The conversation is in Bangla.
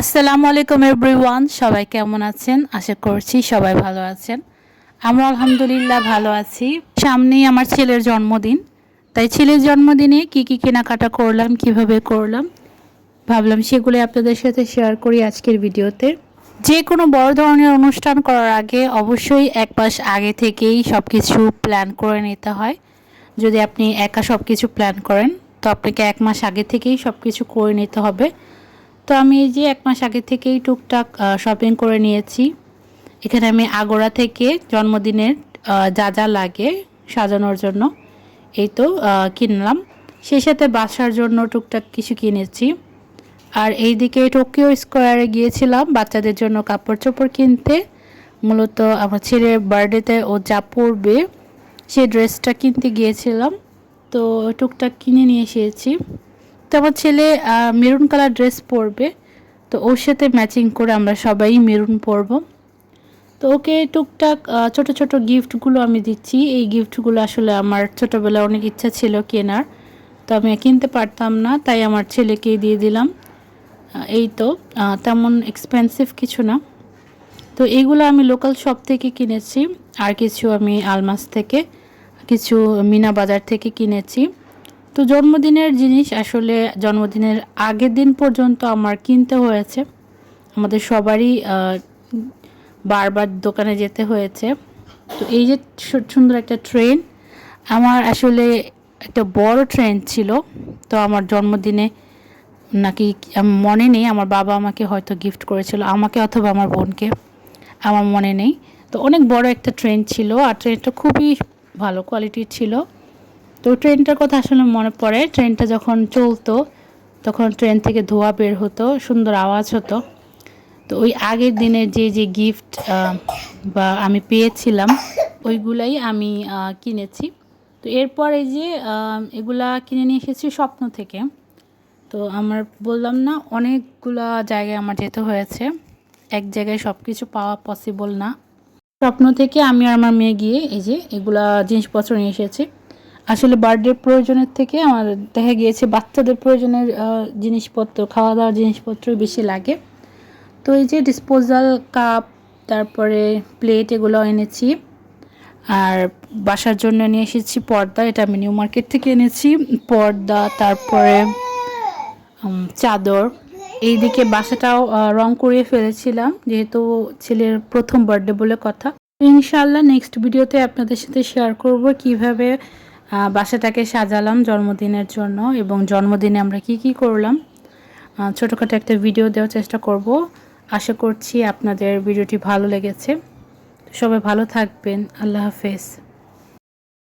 আসসালামু আলাইকুম এভরিওয়ান, সবাই কেমন আছেন? আশা করছি সবাই ভালো আছেন। আমরা আলহামদুলিল্লাহ ভালো আছি। সামনেই আমার ছেলের জন্মদিন। তাই ছেলের জন্মদিনে কি কি কেনাকাটা করলাম, কীভাবে করলাম, ভাবলাম সেগুলো আপনাদের সাথে শেয়ার করি আজকের ভিডিওতে। যে কোনো বড় ধরনের অনুষ্ঠান করার আগে অবশ্যই এক মাস আগে থেকেই সব কিছু প্ল্যান করে নিতে হয়। যদি আপনি একা সব কিছু প্ল্যান করেন, তো আপনাকে এক মাস আগে থেকেই সব কিছু করে নিতে হবে। তো আমি এই যে এক মাস আগে থেকেই টুকটাক শপিং করে নিয়েছি। এখানে আমি আগোড়া থেকে জন্মদিনের যা যা লাগে সাজানোর জন্য এই তো কিনলাম। সেই সাথে বাসার জন্য টুকটাক কিছু কিনেছি। আর এইদিকে টোকিও স্কোয়ারে গিয়েছিলাম বাচ্চাদের জন্য কাপড় চোপড় কিনতে। মূলত আমার ছেলের বার্থডেতে ও যা পরবে সেই ড্রেসটা কিনতে গিয়েছিলাম। তো টুকটাক কিনে নিয়ে এসেছি। তো আমার ছেলে মেরুন কালার ড্রেস পরবে। তো ওর সাথে ম্যাচিং করে আমরা সবাই মেরুন পরব। তো ওকে টুকটাক ছোট ছোট গিফটগুলো আমি দিচ্ছি। এই গিফটগুলো আসলে আমার ছোটোবেলায় অনেক ইচ্ছা ছিল কেনার। তো আমি কিনতে পারতাম না, তাই আমার ছেলেকেই দিয়ে দিলাম। এই তো তেমন এক্সপেন্সিভ কিছু না। তো এইগুলো আমি লোকাল শপ থেকে কিনেছি। আর কিছু আমি আলমাস থেকে, কিছু মিনা বাজার থেকে কিনেছি। তো জন্মদিনের জিনিস আসলে জন্মদিনের আগের দিন পর্যন্ত আমার কিনতে হয়েছে। আমাদের সবারই বারবার দোকানে যেতে হয়েছে। তো এই যে সুন্দর একটা ট্রেন, আমার আসলে একটা বড় ট্রেন ছিল। তো আমার জন্মদিনে নাকি মনে নেই, আমার বাবা আমাকে হয়তো গিফট করেছিল, আমাকে অথবা আমার বোনকে, আমার মনে নেই। তো অনেক বড় একটা ট্রেন ছিল, আর ট্রেনটা খুবই ভালো কোয়ালিটির ছিল। তো ট্রেনটার কথা আসলে মনে পড়ে। ট্রেনটা যখন চলতো, তখন ট্রেন থেকে ধোয়া বের হতো, সুন্দর আওয়াজ হতো। তো ওই আগের দিনের যে যে গিফট বা আমি পেয়েছিলাম, ওইগুলাই আমি কিনেছি। তো এরপর এই যে এগুলা কিনে নিয়ে এসেছি স্বপ্ন থেকে। তো আমার বললাম না, অনেকগুলা জায়গায় আমার যেতে হয়েছে। এক জায়গায় সব কিছু পাওয়া পসিবল না। স্বপ্ন থেকে আমি আর আমার মেয়ে গিয়ে এই যে এগুলা জিনিসপত্র নিয়ে এসেছি। আসলে বার্থডে প্রয়োজনের থেকে আমার দেখা গিয়েছে বাচ্চাদের প্রয়োজনের জিনিসপত্র খাওয়া দাওয়ার জিনিসপত্র বেশি লাগে। তো এই যে ডিসপোজাল কাপ তারপরে প্লেট এগুলো এনেছি। আর বাসার জন্য নিয়ে এসেছি পর্দা, এটা আমি নিউ মার্কেট থেকে এনেছি। পর্দা, তারপরে চাদর। এইদিকে বাসাটাও রং করিয়ে ফেলেছিলাম, যেহেতু ছেলের প্রথম বার্থডে বলে কথা। ইনশাল্লাহ নেক্সট ভিডিওতে আপনাদের সাথে শেয়ার করব কীভাবে বাসাটাকে সাজালাম জন্মদিনের জন্য এবং জন্মদিনে আমরা কি কি করলাম? ছোটোখাটো একটা ভিডিও দেওয়ার চেষ্টা করব। আশা করছি আপনাদের ভিডিওটি ভালো লেগেছে। সবাই ভালো থাকবেন। আল্লাহ হাফেজ।